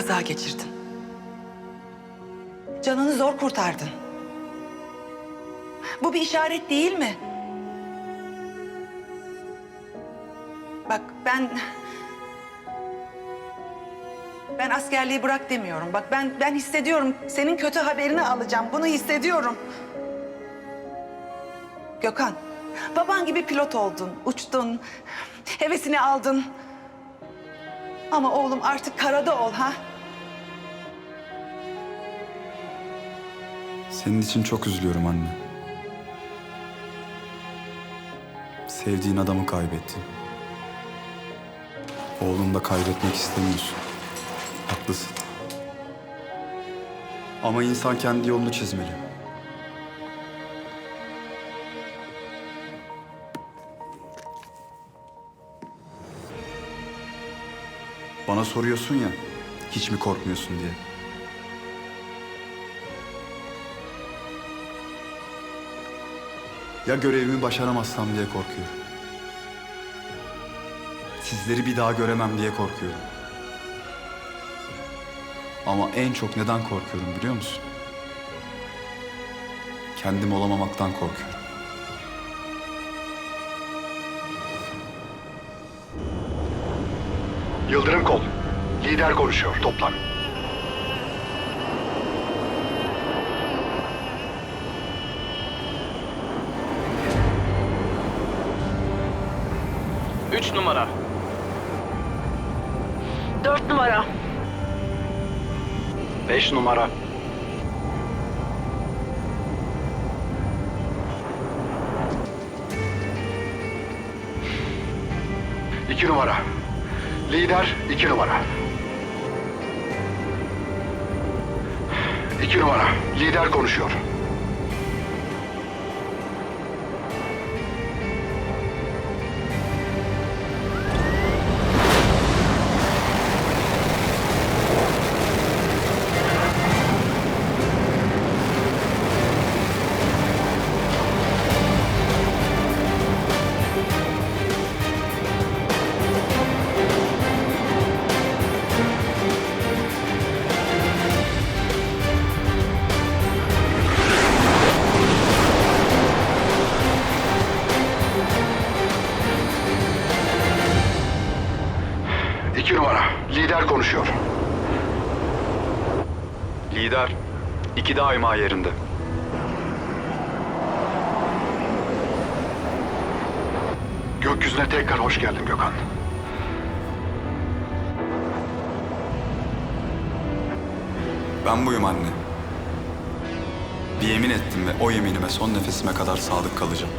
kaza geçirdin. Canını zor kurtardın. Bu bir işaret değil mi? Bak ben... Ben askerliği bırak demiyorum. Bak ben ben hissediyorum. Senin kötü haberini alacağım. Bunu hissediyorum. Gökhan, baban gibi pilot oldun, uçtun, hevesini aldın. Ama oğlum artık karada ol ha. Senin için çok üzülüyorum anne. Sevdiğin adamı kaybettin. Oğlunu da kaybetmek istemiyorsun. Haklısın. Ama insan kendi yolunu çizmeli. Bana soruyorsun ya, hiç mi korkmuyorsun diye. Ya görevimi başaramazsam diye korkuyorum. Sizleri bir daha göremem diye korkuyorum. Ama en çok neden korkuyorum biliyor musun? Kendim olamamaktan korkuyorum. Yıldırım Kol, lider konuşuyor toplam. 3 numara. 4 numara. 5 numara. İki numara. Lider iki numara. İki numara. Lider konuşuyor. İki numara. Lider konuşuyor. Lider, iki daima yerinde. Gökyüzüne tekrar hoş geldin Gökhan. Ben buyum anne. Bir yemin ettim ve o yeminime son nefesime kadar sadık kalacağım.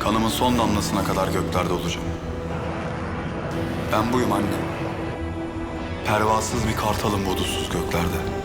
Kanımın son damlasına kadar göklerde olacağım. Ben buyum anne. Pervasız bir kartalım budutsuz göklerde.